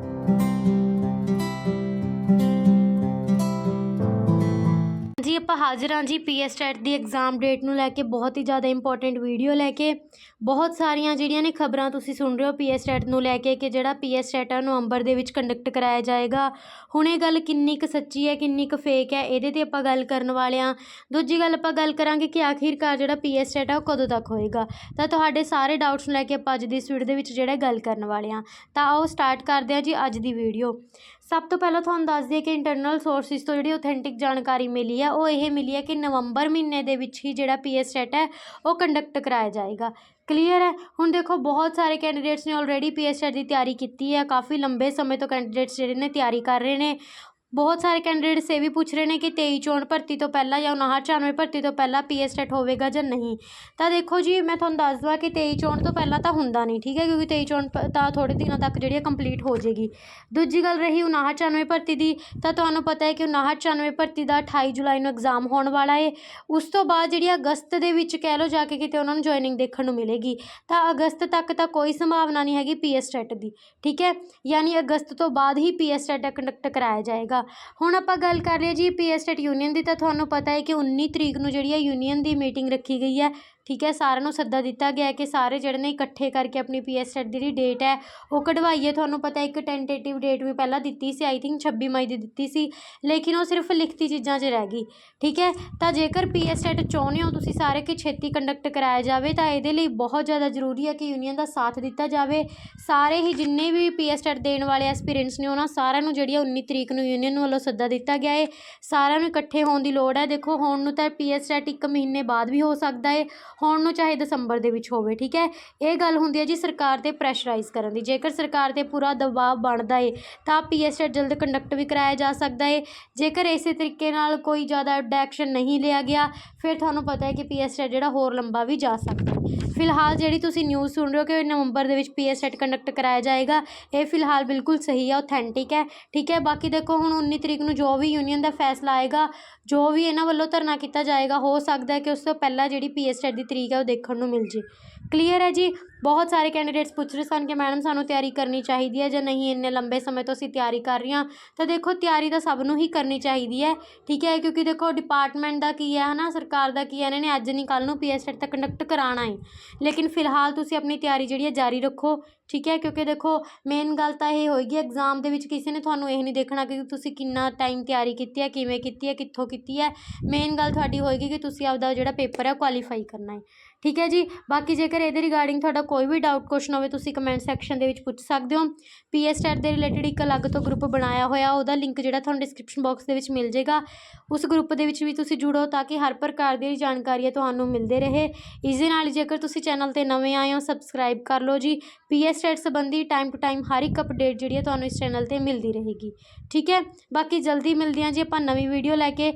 ਜੀ ਆਪਾਂ ਹਾਜ਼ਰ ਹਾਂ ਜੀ ਪੀਐਸ ਟੈਟ ਦੀ ਐਗਜ਼ਾਮ ਡੇਟ ਨੂੰ ਲੈ ਕੇ ਬਹੁਤ ਹੀ ਜ਼ਿਆਦਾ ਇੰਪੋਰਟੈਂਟ ਵੀਡੀਓ ਲੈ ਕੇ, ਬਹੁਤ ਸਾਰੀਆਂ ਜਿਹੜੀਆਂ ਨੇ ਖਬਰਾਂ ਤੁਸੀਂ ਸੁਣ ਰਹੇ ਹੋ ਪੀਐਸ ਟੈਟ ਨੂੰ ਲੈ ਕੇ ਕਿ ਜਿਹੜਾ ਪੀਐਸ ਟੈਟ ਆ ਨਵੰਬਰ ਦੇ ਵਿੱਚ ਕੰਡਕਟ ਕਰਾਇਆ ਜਾਏਗਾ। ਹੁਣ ਇਹ ਗੱਲ ਕਿੰਨੀ ਕੁ ਸੱਚੀ ਹੈ, ਕਿੰਨੀ ਕੁ ਫੇਕ ਹੈ, ਇਹਦੇ ਤੇ ਆਪਾਂ ਗੱਲ ਕਰਨ ਵਾਲੇ ਹਾਂ। ਦੂਜੀ ਗੱਲ ਆਪਾਂ ਗੱਲ ਕਰਾਂਗੇ ਕਿ ਆਖਿਰਕਾਰ ਜਿਹੜਾ ਪੀਐਸ ਟੈਟ ਆ ਉਹ ਕਦੋਂ ਤੱਕ ਹੋਏਗਾ। ਤਾਂ ਤੁਹਾਡੇ ਸਾਰੇ ਡਾਊਟਸ ਨੂੰ ਲੈ ਕੇ ਆਪਾਂ ਅੱਜ ਦੀ ਇਸ ਵੀਡੀਓ ਦੇ ਵਿੱਚ ਜਿਹੜਾ ਗੱਲ ਕਰਨ ਵਾਲੇ ਹਾਂ। ਤਾਂ ਆਓ ਸਟਾਰਟ ਕਰਦੇ ਹਾਂ ਜੀ ਅੱਜ ਦੀ ਵੀਡੀਓ ਸਭ ਤੋਂ ਪਹਿਲਾਂ ਤੁਹਾਨੂੰ ਦੱਸ ਦਈਏ ਕਿ ਇੰਟਰਨਲ ਸੋਰਸਿਸ ਤੋਂ ਜਿਹੜੀ ਆਥੈਂਟਿਕ ਜਾਣਕਾਰੀ ਮਿਲੀ ਹੈ ਉਹ ਇਹ ਮਿਲੀ ਹੈ ਕਿ ਨਵੰਬਰ ਮਹੀਨੇ ਦੇ ਵਿੱਚ ਹੀ ਜਿਹੜਾ ਪੀਐਸ ਸੈਟ ਹੈ, ਉਹ ਕੰਡਕਟ ਕਰਾਇਆ ਜਾਏਗਾ। ਕਲੀਅਰ ਹੈ? ਹੁਣ ਦੇਖੋ, ਬਹੁਤ ਸਾਰੇ ਕੈਂਡੀਡੇਟਸ ਨੇ ਆਲਰੇਡੀ ਪੀਐਸ ਸੈਟ ਦੀ ਤਿਆਰੀ ਕੀਤੀ ਹੈ। ਕਾਫੀ ਲੰਬੇ ਸਮੇਂ ਤੋਂ ਕੈਂਡੀਡੇਟਸ ਜਿਹੜੇ ਨੇ ਤਿਆਰੀ ਕਰ ਰਹੇ ਨੇ। ਬਹੁਤ ਸਾਰੇ ਕੈਂਡੀਡੇਟਸ ਇਹ ਵੀ ਪੁੱਛ ਰਹੇ ਨੇ ਕਿ 23 ਚੋਣ ਭਰਤੀ ਤੋਂ ਪਹਿਲਾਂ ਜਾਂ 59 ਭਰਤੀ ਤੋਂ ਪਹਿਲਾਂ ਪੀਐਸ ਸੈਟ ਹੋਵੇਗਾ ਜਾਂ ਨਹੀਂ। ਤਾਂ ਦੇਖੋ ਜੀ, ਮੈਂ ਤੁਹਾਨੂੰ ਦੱਸ ਦਵਾਂ ਕਿ 23 ਚੋਣ ਤੋਂ ਪਹਿਲਾਂ ਤਾਂ ਹੁੰਦਾ ਨਹੀਂ, ਠੀਕ ਹੈ? ਕਿਉਂਕਿ 23 ਚੋਣ ਪ- ਤਾਂ ਥੋੜੇ ਦਿਨਾਂ ਤੱਕ ਜਿਹੜੀ ਕੰਪਲੀਟ ਹੋ ਜਾਏਗੀ। ਦੂਜੀ ਗੱਲ ਰਹੀ 59 ਭਰਤੀ ਦੀ, ਤਾਂ ਤੁਹਾਨੂੰ ਪਤਾ ਹੈ ਕਿ 59 ਭਰਤੀ ਦਾ 28 ਜੁਲਾਈ ਨੂੰ ਐਗਜ਼ਾਮ ਹੋਣ ਵਾਲਾ ਹੈ ਉਸ ਤੋਂ ਬਾਅਦ ਜਿਹੜੀ ਅਗਸਤ ਦੇ ਵਿੱਚ ਕਹਿ ਲਓ ਜਾ ਕੇ ਕਿਤੇ ਉਹਨਾਂ ਨੂੰ ਜੁਆਇਨਿੰਗ ਦੇਖਣ ਨੂੰ ਮਿਲੇਗੀ। ਤਾਂ ਅਗਸਤ ਤੱਕ ਤਾਂ ਕੋਈ ਸੰਭਾਵਨਾ ਨਹੀਂ ਹੈਗੀ ਪੀਐਸ ਟੈਟ ਦੀ, ਠੀਕ ਹੈ? ਯਾਨੀ ਅਗਸਤ ਤੋਂ ਬਾਅਦ ਹੀ ਪੀਐਸ ਟੈਟ ਕੰਡਕਟ ਕਰਾਇਆ ਜਾਏਗਾ। ਹੁਣ ਆਪਾਂ ਗੱਲ ਕਰ ਰਹੇ ਜੀ ਪੀਐਸ ਟੈਟ ਯੂਨੀਅਨ ਦੀ ਤਾਂ ਤੁਹਾਨੂੰ ਪਤਾ ਹੈ ਕਿ 19 ਤਰੀਕ ਨੂੰ ਜਿਹੜੀ ਹੈ ਯੂਨੀਅਨ ਦੀ ਮੀਟਿੰਗ ਰੱਖੀ ਗਈ ਹੈ। ਠੀਕ ਹੈ, ਸਾਰਿਆਂ ਨੂੰ ਸੱਦਾ ਦਿੱਤਾ ਗਿਆ ਕਿ ਸਾਰੇ ਜਿਹੜੇ ਨੇ ਇਕੱਠੇ ਕਰਕੇ ਆਪਣੀ ਪੀਐਸ ਟੈਟ ਦੀ ਜਿਹੜੀ ਡੇਟ ਹੈ, ਉਹ ਕਢਵਾਈਏ। ਤੁਹਾਨੂੰ ਪਤਾ ਇੱਕ ਟੈਂਟੇਟਿਵ ਡੇਟ ਵੀ ਪਹਿਲਾਂ ਦਿੱਤੀ ਸੀ ਆਈ ਥਿੰਕ 26 ਮਈ ਦੀ ਦਿੱਤੀ ਸੀ, ਲੇਕਿਨ ਉਹ ਸਿਰਫ ਲਿਖਤੀ ਚੀਜ਼ਾਂ 'ਚ ਰਹਿ ਗਈ, ਠੀਕ ਹੈ? ਤਾਂ ਜੇਕਰ ਪੀਐਸ ਟੈਟ ਚਾਹੁੰਦੇ ਹੋ ਤੁਸੀਂ ਸਾਰੇ ਕਿ ਛੇਤੀ ਕੰਡਕਟ ਕਰਾਇਆ ਜਾਵੇ, ਤਾਂ ਇਹਦੇ ਲਈ ਬਹੁਤ ਜ਼ਿਆਦਾ ਜ਼ਰੂਰੀ ਹੈ ਕਿ ਯੂਨੀਅਨ ਦਾ ਸਾਥ ਦਿੱਤਾ ਜਾਵੇ। ਸਾਰੇ ਹੀ ਜਿੰਨੇ ਵੀ ਪੀਐਸ ਟੈਟ ਦੇਣ ਵਾਲੇ ਐਸਪੀਰੈਂਟਸ ਨੇ, ਉਹਨਾਂ ਸਾਰਿਆਂ ਨੂੰ ਜਿਹੜੀ ਆ 19 ਤਰੀਕ ਨੂੰ ਯੂਨੀਅਨ ਵੱਲੋਂ ਸੱਦਾ ਦਿੱਤਾ ਗਿਆ ਹੈ। ਸਾਰਿਆਂ ਨੂੰ ਇਕੱਠੇ ਹੋਣ ਦੀ ਲੋੜ ਹੈ। ਦੇਖੋ, ਹੁਣ ਨੂੰ ਤਾਂ ਪੀਐਸ ਟੈਟ ਇੱਕ ਮਹੀਨੇ ਬਾਅਦ ਵੀ ਹੋ ਸਕਦਾ ਹੈ। ਹੋਣ ਨੂੰ ਚਾਹੇ ਦਸੰਬਰ ਦੇ ਵਿੱਚ ਹੋਵੇ, ਠੀਕ ਹੈ? ਇਹ ਗੱਲ ਹੁੰਦੀ ਹੈ ਜੀ ਸਰਕਾਰ ਤੇ ਪ੍ਰੈਸ਼ਰਾਈਜ਼ ਕਰਨ ਦੀ। ਜੇਕਰ ਸਰਕਾਰ ਤੇ ਪੂਰਾ ਦਬਾਅ ਬਣਦਾ ਏ, ਤਾਂ ਪੀਐਸ ਟੈਟ ਜਲਦ ਕੰਡਕਟ ਵੀ ਕਰਾਇਆ ਜਾ ਸਕਦਾ ਏ। ਜੇਕਰ ਇਸੇ ਤਰੀਕੇ ਨਾਲ ਕੋਈ ਜ਼ਿਆਦਾ ਐਕਸ਼ਨ ਨਹੀਂ ਲਿਆ ਗਿਆ, ਫਿਰ ਤੁਹਾਨੂੰ ਪਤਾ ਹੈ ਕਿ ਪੀਐਸ ਟੈਟ ਜਿਹੜਾ ਹੋਰ ਲੰਬਾ ਵੀ ਜਾ ਸਕਦਾ ਫਿਲਹਾਲ ਜਿਹੜੀ ਤੁਸੀਂ ਨਿਊਜ਼ ਸੁਣ ਰਹੇ ਹੋ ਕਿ ਨਵੰਬਰ ਦੇ ਵਿੱਚ ਪੀਐਸ ਟੈਟ ਕੰਡਕਟ ਕਰਾਇਆ ਜਾਏਗਾ, ਇਹ ਫਿਲਹਾਲ ਬਿਲਕੁਲ ਸਹੀ ਹੈ ਆਥੈਂਟਿਕ ਹੈ, ਠੀਕ ਹੈ? ਬਾਕੀ ਦੇਖੋ, ਹੁਣ 19 ਤਰੀਕ ਨੂੰ ਜੋ ਵੀ ਯੂਨੀਅਨ ਦਾ ਫੈਸਲਾ ਆਏਗਾ, ਜੋ ਵੀ ਇਹਨਾਂ ਵੱਲੋਂ ਧਰਨਾ ਕੀਤਾ ਜਾਏਗਾ, ਹੋ ਸਕਦਾ ਹੈ ਕਿ ਉਸ ਤੋਂ ਪਹਿਲਾਂ ਜਿਹੜੀ ਪੀਐਸ ਟੈਟ ਦੀ ਤਰੀਕ ਹੈ ਉਹ ਦੇਖਣ ਨੂੰ ਮਿਲ ਜੇ। ਕਲੀਅਰ ਹੈ ਜੀ? ਬਹੁਤ ਸਾਰੇ ਕੈਂਡੀਡੇਟਸ ਪੁੱਛ ਰਹੇ ਸਨ ਕਿ ਮੈਡਮ ਸਾਨੂੰ ਤਿਆਰੀ ਕਰਨੀ ਚਾਹੀਦੀ ਹੈ ਜਾਂ ਨਹੀਂ, ਇੰਨੇ ਲੰਬੇ ਸਮੇਂ ਤੋਂ ਅਸੀਂ ਤਿਆਰੀ ਕਰ ਰਹੇ ਹਾਂ। ਤਾਂ ਦੇਖੋ, ਤਿਆਰੀ ਤਾਂ ਸਭ ਨੂੰ ਹੀ ਕਰਨੀ ਚਾਹੀਦੀ ਹੈ, ਠੀਕ ਹੈ? ਕਿਉਂਕਿ ਦੇਖੋ ਡਿਪਾਰਟਮੈਂਟ ਦਾ ਕੀ ਹੈ, ਹਨਾ? ਸਰਕਾਰ ਦਾ ਕੀ ਹੈ? ਇਹਨਾਂ ਨੇ ਅੱਜ ਨਹੀਂ, ਕੱਲ੍ਹ ਨੂੰ ਪੀਐਸ ਟੈਟ ਤਾਂ ਕੰਡਕਟ ਕਰਾਉਣਾ ਹੈ। ਲੇਕਿਨ ਫਿਲਹਾਲ ਤੁਸੀਂ ਆਪਣੀ ਤਿਆਰੀ ਜਿਹੜੀ ਹੈ, ਜਾਰੀ ਰੱਖੋ, ਠੀਕ ਹੈ? ਕਿਉਂਕਿ ਦੇਖੋ ਮੇਨ ਗੱਲ ਤਾਂ ਇਹ ਹੋਏਗੀ ਐਗਜ਼ਾਮ ਦੇ ਵਿੱਚ ਕਿਸੇ ਨੇ ਤੁਹਾਨੂੰ ਇਹ ਨਹੀਂ ਦੇਖਣਾ ਕਿ ਤੁਸੀਂ ਕਿੰਨਾ ਟਾਈਮ ਤਿਆਰੀ ਕੀਤੀ ਹੈ, ਕਿਵੇਂ ਕੀਤੀ ਹੈ, ਕਿੱਥੋਂ ਕੀਤੀ ਹੈ। ਮੇਨ ਗੱਲ ਤੁਹਾਡੀ ਹੋਏਗੀ ਕਿ ਤੁਸੀਂ ਆਪਦਾ ਜਿਹੜਾ ਪੇਪਰ ਹੈ ਕੁਆਲੀਫਾਈ ਕਰਨਾ ਹੈ। ਠੀਕ ਹੈ ਜੀ? ਬਾਕੀ ਜੇਕਰ ਇਹਦੇ ਰਿਗਾਰਡਿੰਗ ਤੁਹਾਡਾ ਕੋਈ ਵੀ ਡਾਊਟ ਕੁਐਸਚਨ ਹੋਵੇ, ਤੁਸੀਂ ਕਮੈਂਟ ਸੈਕਸ਼ਨ ਦੇ ਵਿੱਚ ਪੁੱਛ ਸਕਦੇ ਹੋ। ਪੀਐਸ ਟੈਟ ਦੇ ਰਿਲੇਟਡ ਇੱਕ ਅਲੱਗ ਤੋਂ ਗਰੁੱਪ ਬਣਾਇਆ ਹੋਇਆ, ਉਹਦਾ ਲਿੰਕ ਜਿਹੜਾ ਤੁਹਾਨੂੰ ਡਿਸਕ੍ਰਿਪਸ਼ਨ ਬਾਕਸ ਦੇ ਵਿੱਚ ਮਿਲ ਜਾਏਗਾ। ਉਸ ਗਰੁੱਪ ਦੇ ਵਿੱਚ ਵੀ ਤੁਸੀਂ ਜੁੜੋ ਤਾਂ ਕਿ ਹਰ ਪ੍ਰਕਾਰ ਦੀ ਜਾਣਕਾਰੀ ਹੈ ਤੁਹਾਨੂੰ ਮਿਲਦੇ ਰਹੇ। ਇਸ ਦੇ ਨਾਲ ਹੀ ਜੇਕਰ ਤੁਸੀਂ ਚੈਨਲ ਤੇ ਨਵੇਂ ਆਏ ਹੋ ਸਬਸਕ੍ਰਾਈਬ ਕਰ ਲਓ ਜੀ। ਪੀਐਸ ਟੈਟ ਸੰਬੰਧੀ ਟਾਈਮ ਟੂ ਟਾਈਮ ਹਰ ਇੱਕ ਅਪਡੇਟ ਜਿਹੜੀ ਹੈ ਤੁਹਾਨੂੰ ਇਸ ਚੈਨਲ ਤੇ ਮਿਲਦੀ ਰਹੇਗੀ। ਠੀਕ ਹੈ? ਬਾਕੀ ਜਲਦੀ ਮਿਲਦੇ ਹਾਂ ਜੀ ਆਪਾਂ ਨਵੀਂ ਵੀਡੀਓ ਲੈ ਕੇ।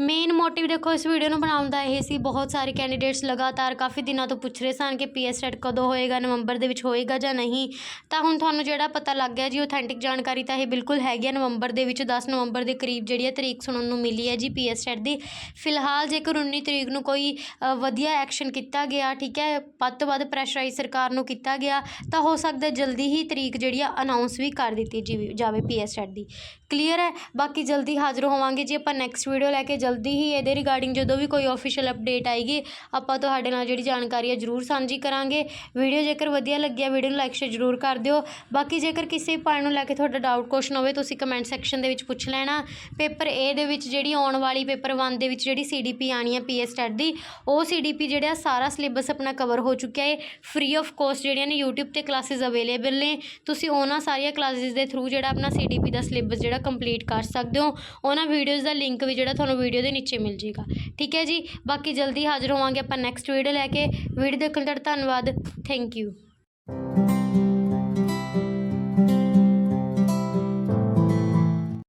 ਮੇਨ ਮੋਟਿਵ ਦੇਖੋ, ਇਸ ਵੀਡੀਓ ਨੂੰ ਬਣਾਉਣ ਦਾ ਇਹ ਸੀ, ਬਹੁਤ ਸਾਰੇ ਕੈਂਡੀਡੇਟਸ ਲਗਾਤਾਰ ਕਾਫੀ ਦਿਨਾਂ ਤੋਂ ਪੁੱਛ ਰਹੇ ਸਨ ਕਿ ਪੀਐਸ ਟੈਟ ਕਦੋਂ ਹੋਏਗਾ, ਨਵੰਬਰ ਦੇ ਵਿੱਚ ਹੋਏਗਾ ਜਾਂ ਨਹੀਂ। ਤਾਂ ਹੁਣ ਤੁਹਾਨੂੰ ਜਿਹੜਾ ਪਤਾ ਲੱਗ ਗਿਆ ਜੀ ਆਥੈਂਟਿਕ ਜਾਣਕਾਰੀ ਤਾਂ ਇਹ ਬਿਲਕੁਲ ਹੈਗੀ ਹੈ ਨਵੰਬਰ ਦੇ ਵਿੱਚ 10 ਨਵੰਬਰ ਦੇ ਕਰੀਬ ਜਿਹੜੀ ਹੈ ਤਰੀਕ ਸੁਣਨ ਨੂੰ ਮਿਲੀ ਹੈ ਜੀ ਪੀਐਸ ਟੈਟ ਦੀ। ਫਿਲਹਾਲ ਜੇਕਰ 19 ਤਰੀਕ ਨੂੰ ਕੋਈ ਵਧੀਆ ਐਕਸ਼ਨ ਕੀਤਾ ਗਿਆ, ਠੀਕ ਹੈ, ਵੱਧ ਤੋਂ ਵੱਧ ਪ੍ਰੈਸ਼ਰਾਈਜ਼ ਸਰਕਾਰ ਨੂੰ ਕੀਤਾ ਗਿਆ, ਤਾਂ ਹੋ ਸਕਦਾ ਜਲਦੀ ਹੀ ਤਰੀਕ ਜਿਹੜੀ ਆ ਅਨਾਉਂਸ ਵੀ ਕਰ ਦਿੱਤੀ ਜੀ, ਜਾਵੇ ਪੀਐਸ ਟੈਟ ਦੀ। ਕਲੀਅਰ ਹੈ? ਬਾਕੀ ਜਲਦੀ ਹਾਜ਼ਰ ਹੋਵਾਂਗੇ ਜੀ ਆਪਾਂ ਨੈਕਸਟ ਵੀਡੀਓ ਲੈ ਕੇ ਜਲਦੀ ਹੀ ਇਹਦੇ ਰਿਗਾਰਡਿੰਗ ਜਦੋਂ ਵੀ ਕੋਈ ਆਫੀਸ਼ੀਅਲ ਅਪਡੇਟ ਆਏਗੀ, ਆਪਾਂ ਤੁਹਾਡੇ ਨਾਲ ਜਿਹੜੀ ਜਾਣਕਾਰੀ ਹੈ ਜ਼ਰੂਰ ਸਾਂਝੀ ਕਰਾਂਗੇ। ਵੀਡੀਓ ਜੇਕਰ ਵਧੀਆ ਲੱਗਿਆ ਵੀਡੀਓ ਨੂੰ ਲਾਈਕ ਸ਼ੇਅਰ ਜ਼ਰੂਰ ਕਰ ਦਿਓ। ਬਾਕੀ ਜੇਕਰ ਕਿਸੇ ਪੁਆਇੰਟ ਨੂੰ ਲੈ ਕੇ ਤੁਹਾਡਾ ਡਾਊਟ ਕੁਐਸਚਨ ਹੋਵੇ, ਤੁਸੀਂ ਕਮੈਂਟ ਸੈਕਸ਼ਨ ਦੇ ਵਿੱਚ ਪੁੱਛ ਲੈਣਾ। ਪੇਪਰ ਏ ਦੇ ਵਿੱਚ ਜਿਹੜੀ ਆਉਣ ਵਾਲੀ ਪੇਪਰ 1 ਦੇ ਵਿੱਚ ਜਿਹੜੀ ਸੀਡੀਪੀ ਆਣੀ ਹੈ ਪੀਐਸ ਟੈਟ ਦੀ, ਉਹ ਸੀਡੀਪੀ ਜਿਹੜਾ ਸਾਰਾ ਸਿਲੇਬਸ ਆਪਣਾ ਕਵਰ ਹੋ ਚੁੱਕਿਆ ਹੈ ਫ੍ਰੀ ਆਫ ਕੋਸਟ ਜਿਹੜੀਆਂ ਨੇ YouTube ਤੇ ਕਲਾਸਿਸ ਅਵੇਲੇਬਲ ਨੇ। ਤੁਸੀਂ ਉਹਨਾਂ ਸਾਰੀਆਂ ਕਲਾਸਿਸ ਦੇ ਥਰੂ ਜਿਹੜਾ ਆਪਣਾ ਸੀਡੀਪੀ ਦਾ ਸਿਲੇਬਸ ਜਿਹੜਾ ਕੰਪਲੀਟ ਕਰ ਸਕਦੇ ਹੋ। ਉਹਨਾਂ ਵੀਡੀਓਜ਼ ਦਾ ਲਿੰਕ ਵੀ ਜਿਹੜਾ ਤੁਹਾਨੂੰ ਵੀਡੀਓ ਦੇ ਨੀਚੇ ਮਿਲ ਜੇਗਾ। ਠੀਕ ਹੈ ਜੀ? ਬਾਕੀ ਜਲਦੀ ਹਾਜ਼ਰ ਹੋਵਾਂਗੇ ਆਪਾਂ ਨੈਕਸਟ ਵੀਡੀਓ ਲੈ ਕੇ। ਵੀਡੀਓ ਦੇਖਣ ਦਾ ਧੰਨਵਾਦ। Thank you